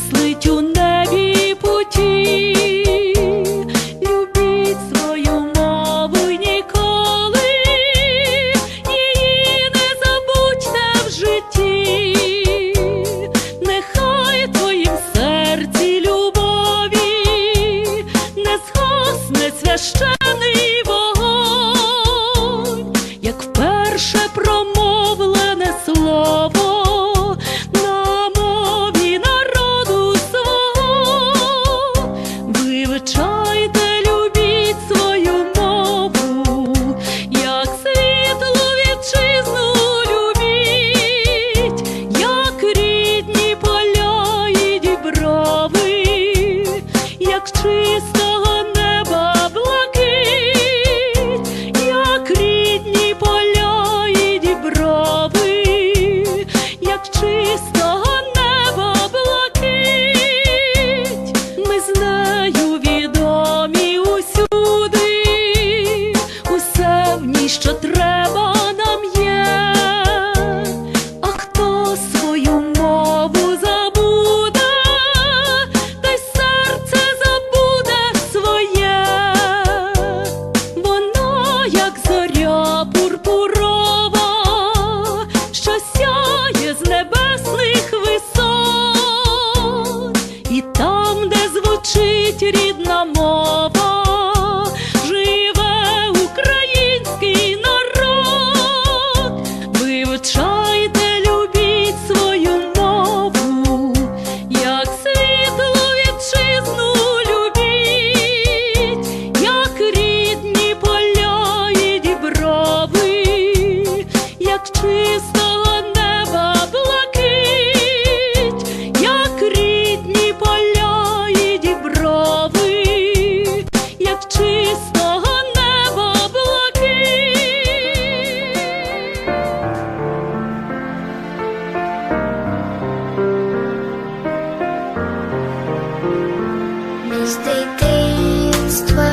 яслить у небі путі, любіть свою мову ніколи, її не забудьте в житті, нехай твоїм серці любові, не згасне священий вогонь, як перше промовлене слово. Stay they